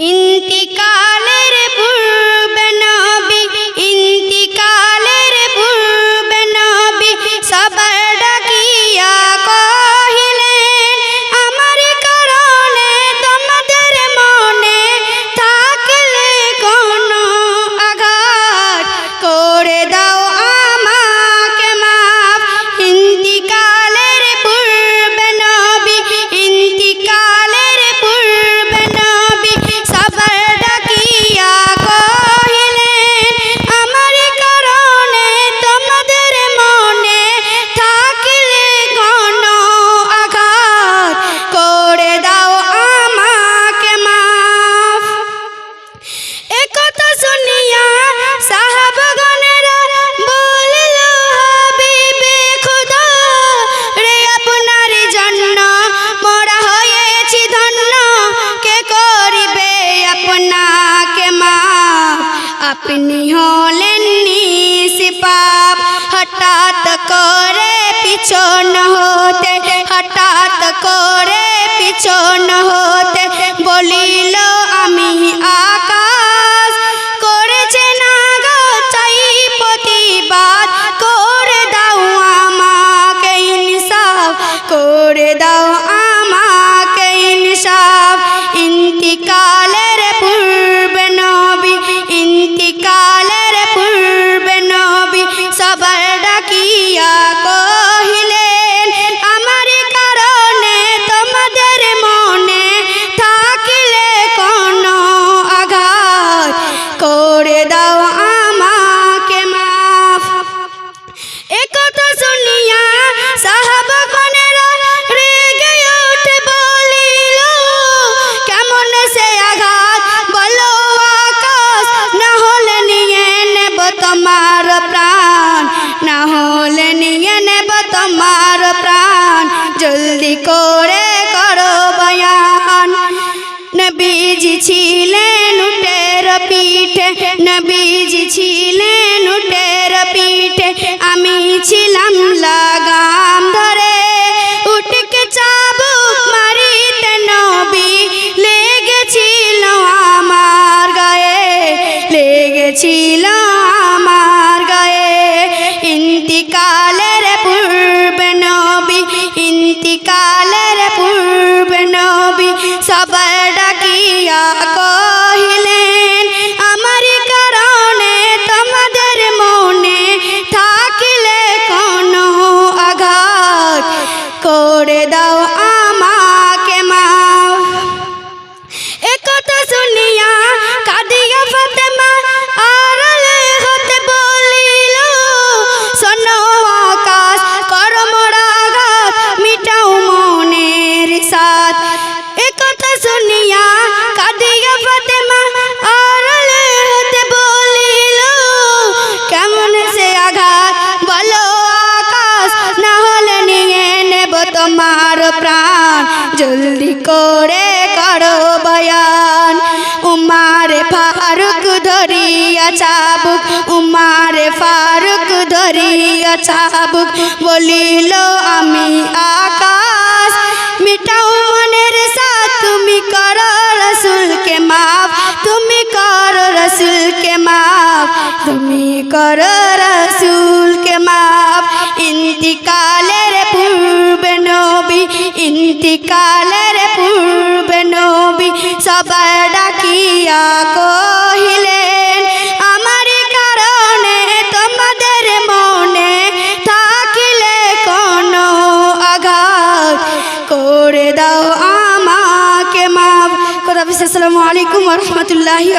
ইন্তিকালের আপনি হলেন নিষ্পাপ। হঠাৎ করে পিছন হতে হঠাৎ করে তোমার প্রাণ না হলে নিয়ে নেব তোমার প্রাণ, জলদি করে করো বয়ান। নবীজি ছিলেন উটের পিঠে, নবীজি ছিলেন লেগেছিল আমার গায়ে। ইন্তিকালের পূর্বে নবী ইন্তিকালের পূর্বে নবী সবাই ডাকিয়া কহিলেন করো বয়ান। উমারে ফারুক ধরিয়া চাবুক, উমারে ফারুক ধরিয়া চাবুক, বলিল, আমি আকাশ, মিটাও মনের সাথ, তুমি করো রসুলকে মাফ, তুমি করো রসুলকে মাফ, তুমি করো রসুলকে মাফ। ইন্তিকালের পূর্বে নবী ইন্তিকালের কহিলেন, আমার কারণে তোমাদের মনে থাকিলে কোনো আঘাত করে দাও, আমাকে মাফ কথা আসসালামু আলাইকুম রহমতুল্লাহি